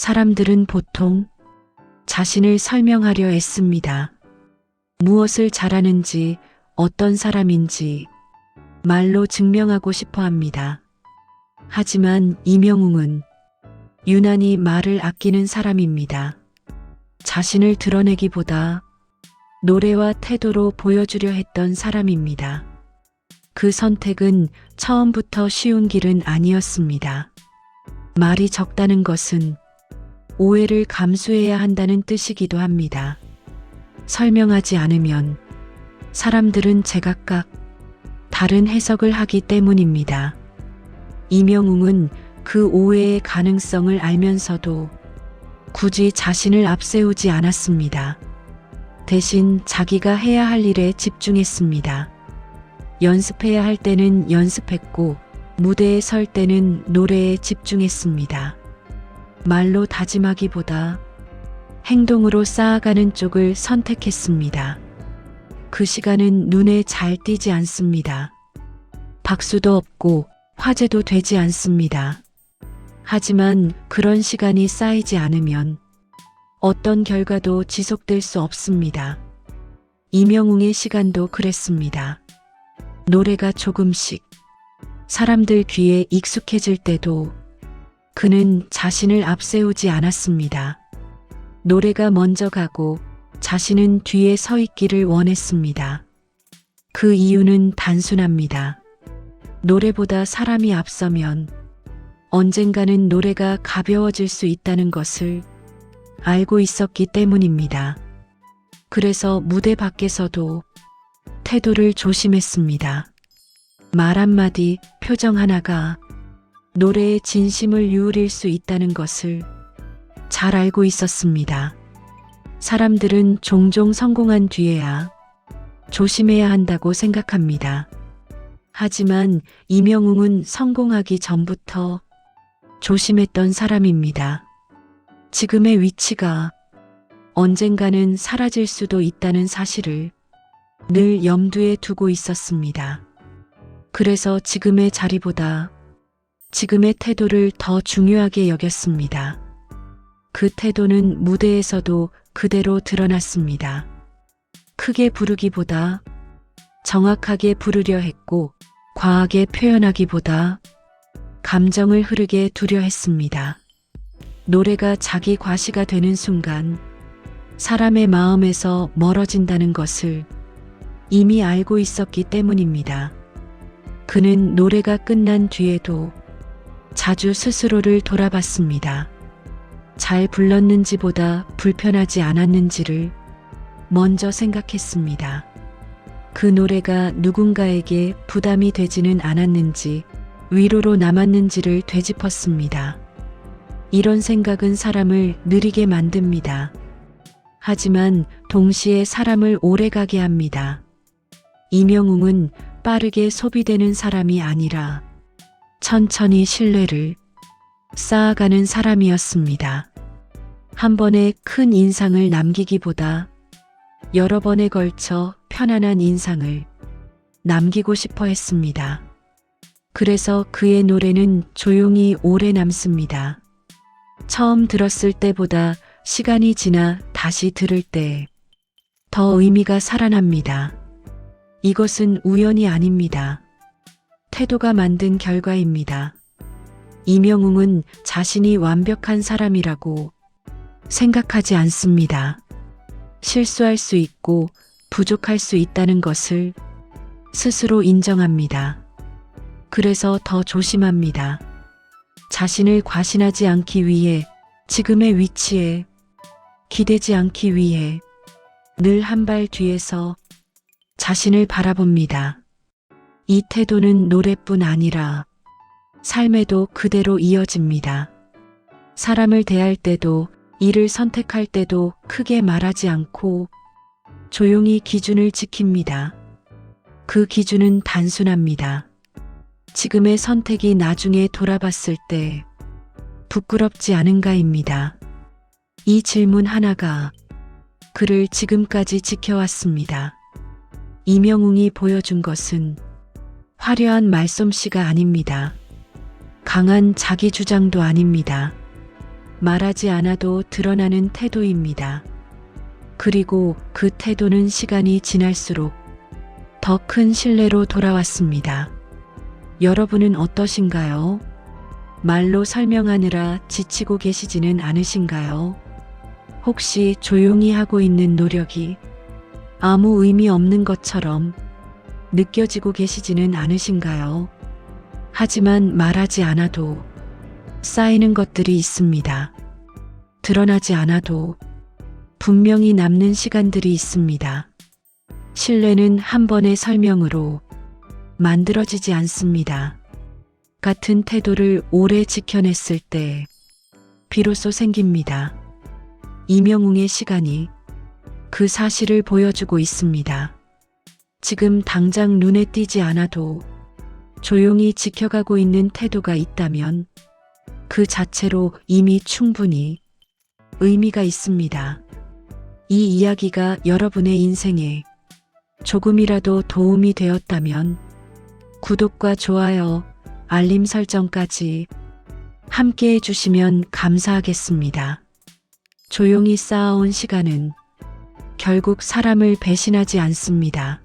사람들은 보통 자신을 설명하려 애씁니다. 무엇을 잘하는지, 어떤 사람인지 말로 증명하고 싶어 합니다. 하지만 이명웅은 유난히 말을 아끼는 사람입니다. 자신을 드러내기보다 노래와 태도로 보여주려 했던 사람입니다. 그 선택은 처음부터 쉬운 길은 아니었습니다. 말이 적다는 것은 오해를 감수해야 한다는 뜻이기도 합니다. 설명하지 않으면 사람들은 제각각 다른 해석을 하기 때문입니다. 이명웅은 그 오해의 가능성을 알면서도 굳이 자신을 앞세우지 않았습니다. 대신 자기가 해야 할 일에 집중했습니다. 연습해야 할 때는 연습했고, 무대에 설 때는 노래에 집중했습니다. 말로 다짐하기보다 행동으로 쌓아가는 쪽을 선택했습니다. 그 시간은 눈에 잘 띄지 않습니다. 박수도 없고 화제도 되지 않습니다. 하지만 그런 시간이 쌓이지 않으면 어떤 결과도 지속될 수 없습니다. 이명웅의 시간도 그랬습니다. 노래가 조금씩 사람들 귀에 익숙해질 때도 그는 자신을 앞세우지 않았습니다. 노래가 먼저 가고 자신은 뒤에 서 있기를 원했습니다. 그 이유는 단순합니다. 노래보다 사람이 앞서면 언젠가는 노래가 가벼워질 수 있다는 것을 알고 있었기 때문입니다. 그래서 무대 밖에서도 태도를 조심했습니다. 말 한마디, 표정 하나가 노래의 진심을 유울일 수 있다는 것을 잘 알고 있었습니다. 사람들은 종종 성공한 뒤에야 조심해야 한다고 생각합니다. 하지만 이명웅은 성공하기 전부터 조심했던 사람입니다. 지금의 위치가 언젠가는 사라질 수도 있다는 사실을 늘 염두에 두고 있었습니다. 그래서 지금의 자리보다 지금의 태도를 더 중요하게 여겼습니다. 그 태도는 무대에서도 그대로 드러났습니다. 크게 부르기보다 정확하게 부르려 했고 과하게 표현하기보다 감정을 흐르게 두려 했습니다. 노래가 자기 과시가 되는 순간 사람의 마음에서 멀어진다는 것을 이미 알고 있었기 때문입니다. 그는 노래가 끝난 뒤에도 자주 스스로를 돌아봤습니다. 잘 불렀는지보다 불편하지 않았는지를 먼저 생각했습니다. 그 노래가 누군가에게 부담이 되지는 않았는지 위로로 남았는지를 되짚었습니다. 이런 생각은 사람을 느리게 만듭니다. 하지만 동시에 사람을 오래가게 합니다. 이명웅은 빠르게 소비되는 사람이 아니라 천천히 신뢰를 쌓아가는 사람이었습니다. 한 번에 큰 인상을 남기기보다 여러 번에 걸쳐 편안한 인상을 남기고 싶어 했습니다. 그래서 그의 노래는 조용히 오래 남습니다. 처음 들었을 때보다 시간이 지나 다시 들을 때 더 의미가 살아납니다. 이것은 우연이 아닙니다. 태도가 만든 결과입니다. 이명웅은 자신이 완벽한 사람이라고 생각하지 않습니다. 실수할 수 있고 부족할 수 있다는 것을 스스로 인정합니다. 그래서 더 조심합니다. 자신을 과신하지 않기 위해 지금의 위치에 기대지 않기 위해 늘 한 발 뒤에서 자신을 바라봅니다. 이 태도는 노래뿐 아니라 삶에도 그대로 이어집니다. 사람을 대할 때도 일을 선택할 때도 크게 말하지 않고 조용히 기준을 지킵니다. 그 기준은 단순합니다. 지금의 선택이 나중에 돌아봤을 때 부끄럽지 않은가입니다. 이 질문 하나가 그를 지금까지 지켜왔습니다. 이명웅이 보여준 것은 화려한 말솜씨가 아닙니다. 강한 자기 주장도 아닙니다. 말하지 않아도 드러나는 태도입니다. 그리고 그 태도는 시간이 지날수록 더 큰 신뢰로 돌아왔습니다. 여러분은 어떠신가요? 말로 설명하느라 지치고 계시지는 않으신가요? 혹시 조용히 하고 있는 노력이 아무 의미 없는 것처럼 느껴지고 계시지는 않으신가요? 하지만 말하지 않아도 쌓이는 것들이 있습니다. 드러나지 않아도 분명히 남는 시간들이 있습니다. 신뢰는 한 번의 설명으로 만들어지지 않습니다. 같은 태도를 오래 지켜냈을 때 비로소 생깁니다. 이명웅의 시간이 그 사실을 보여주고 있습니다. 지금 당장 눈에 띄지 않아도 조용히 지켜가고 있는 태도가 있다면 그 자체로 이미 충분히 의미가 있습니다. 이 이야기가 여러분의 인생에 조금이라도 도움이 되었다면 구독과 좋아요, 알림 설정까지 함께 해주시면 감사하겠습니다. 조용히 쌓아온 시간은 결국 사람을 배신하지 않습니다.